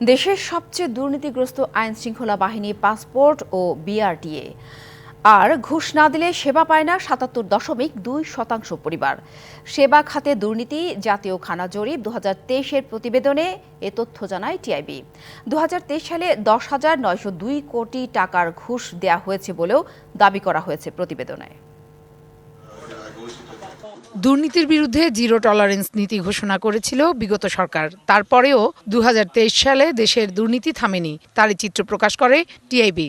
দেশের সবচেয়ে দুর্নীতিগ্রস্ত আইন শৃঙ্খলা বাহিনী, পাসপোর্ট ও বিআরটিএ। আর ঘুষ না দিলে সেবা পায় না সাতাত্তর দশমিক দুই শতাংশ পরিবার। সেবা খাতে দুর্নীতি, জাতীয় খানা জরিপ দু হাজার তেইশের প্রতিবেদনে এ তথ্য জানায় টিআইবি। দু হাজার তেইশ সালে দশ হাজার নয়শো দুই কোটি টাকার ঘুষ দেয়া হয়েছে বলেও দাবি করা হয়েছে প্রতিবেদনে। দুর্নীতির বিরুদ্ধে জিরো টলারেন্স নীতি ঘোষণা করেছিল বিগত সরকার। তারপরেও দুই হাজার তেইশ সালে দেশের দুর্নীতি থামেনি তারই চিত্র প্রকাশ করে টিআইবি।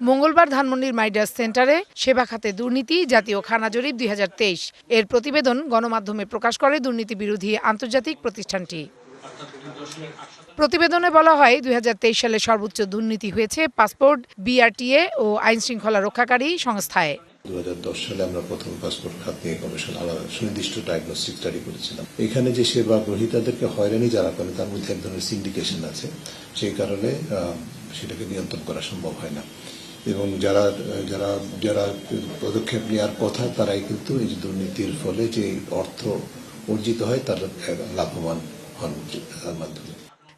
মঙ্গলবার ধানমন্ডির মাইডাস সেন্টারে সেবা খাতে দুর্নীতি জাতীয় খানা জরিপ দুই হাজার তেইশ। এর প্রতিবেদন গণমাধ্যমে প্রকাশ করে দুর্নীতি বিরোধী আন্তর্জাতিক প্রতিষ্ঠানটি। প্রতিবেদনে বলা হয় দুই হাজার তেইশ সালে সর্বোচ্চ দুর্নীতি হয়েছে পাসপোর্ট বিআরটিএ ও আইনশৃঙ্খলা রক্ষাকারী সংস্থায়। দু হাজার দশ সালে আমরা প্রথম পাসপোর্ট খাত নিয়ে কমিশন আলাদা সুনির্দিষ্ট ডায়াগনস্টিক স্টাডি করেছিলাম। এখানে যে সেবা গ্রহীতাদেরকে হয়রানি যারা করে তার মধ্যে এক ধরনের সিন্ডিকেশন আছে। সেই কারণে সেটাকে নিয়ন্ত্রণ করা সম্ভব হয় না। এবং যারা যারা যারা পদক্ষেপ নেওয়ার কথা তারাই কিন্তু এই দুর্নীতির ফলে যে অর্থ অর্জিত হয় তার লাভবান হন তার মাধ্যমে।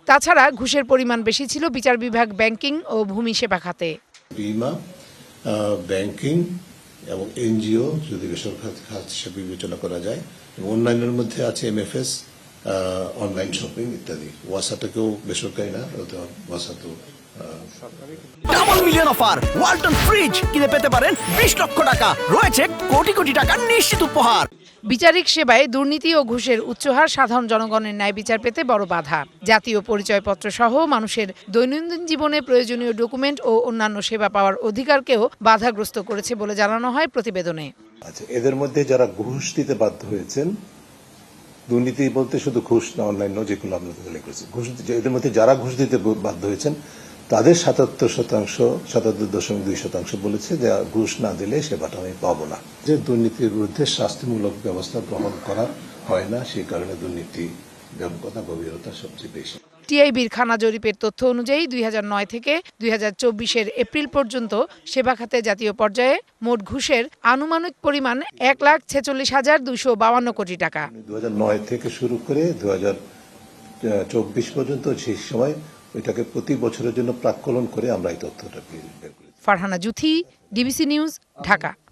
তাছাড়া ঘুষের পরিমাণ বেশি ছিল বিচার বিভাগ ব্যাংকিং ও ভূমি সেবা খাতে। বিমা ব্যাংকিং এবং এনজিও, যদি বেসরকারি খাত হিসেবে বিবেচনা করা যায়, এবং অনলাইনের মধ্যে আছে M F S online shopping ইত্যাদি ওয়াসাটাকেও বেসরকারি না ওয়াসা তো double million offer Walton fridge কিনে পেতে পারেন বিশ লক্ষ টাকা। রয়েছে কোটি কোটি টাকা নিশ্চিত উপহার। বিচারিক সেবায় দুর্নীতি ও ঘুষের উচ্চহার সাধারণ জনগণের ন্যায় বিচার পেতে বড় বাধা। জাতীয় পরিচয়পত্র সহ মানুষের দৈনন্দিন জীবনে প্রয়োজনীয় ডকুমেন্ট ও অন্যান্য সেবা পাওয়ার অধিকারকেও বাধাগ্রস্ত করেছে বলে জানানো হয় প্রতিবেদনে। আচ্ছা এদের মধ্যে যারা ঘুষ দিতে বাধ্য হয়েছেন, দুর্নীতি বলতে শুধু ঘুষ না, অন্যান্য যেগুলো আমরা ঘুষ এদের মধ্যে যারা ঘুষ দিতে বাধ্য হয়েছেন তাদের সাতাত্তর শতাংশ সাতাত্তর দশমিক দুই শতাংশ বলেছে যে ঘুষ না দিলে সেবাটা আমি পাবো না। যে দুর্নীতির বিরুদ্ধে শাস্তিমূলক ব্যবস্থা গ্রহণ করা হয় না সেই কারণে দুর্নীতি ব্যাপকতা গভীরতা সবচেয়ে বেশি। টিআইবির খানা জরিপের তথ্য অনুযায়ী দু হাজার নয় থেকে দুই এর এপ্রিল পর্যন্ত সেবা খাতে জাতীয় পর্যায়ে মোট ঘুষের আনুমানিক পরিমাণ এক লাখ ছেচল্লিশ হাজার দুশো বাউান্ন কোটি টাকা। দু নয় থেকে শুরু করে দু চব্বিশ পর্যন্ত সেই সময় ওইটাকে প্রতি বছরের জন্য প্রাক্কলন করে আমরা এই তথ্যটা ফারহানা জুথি ডিবিসি নিউজ ঢাকা।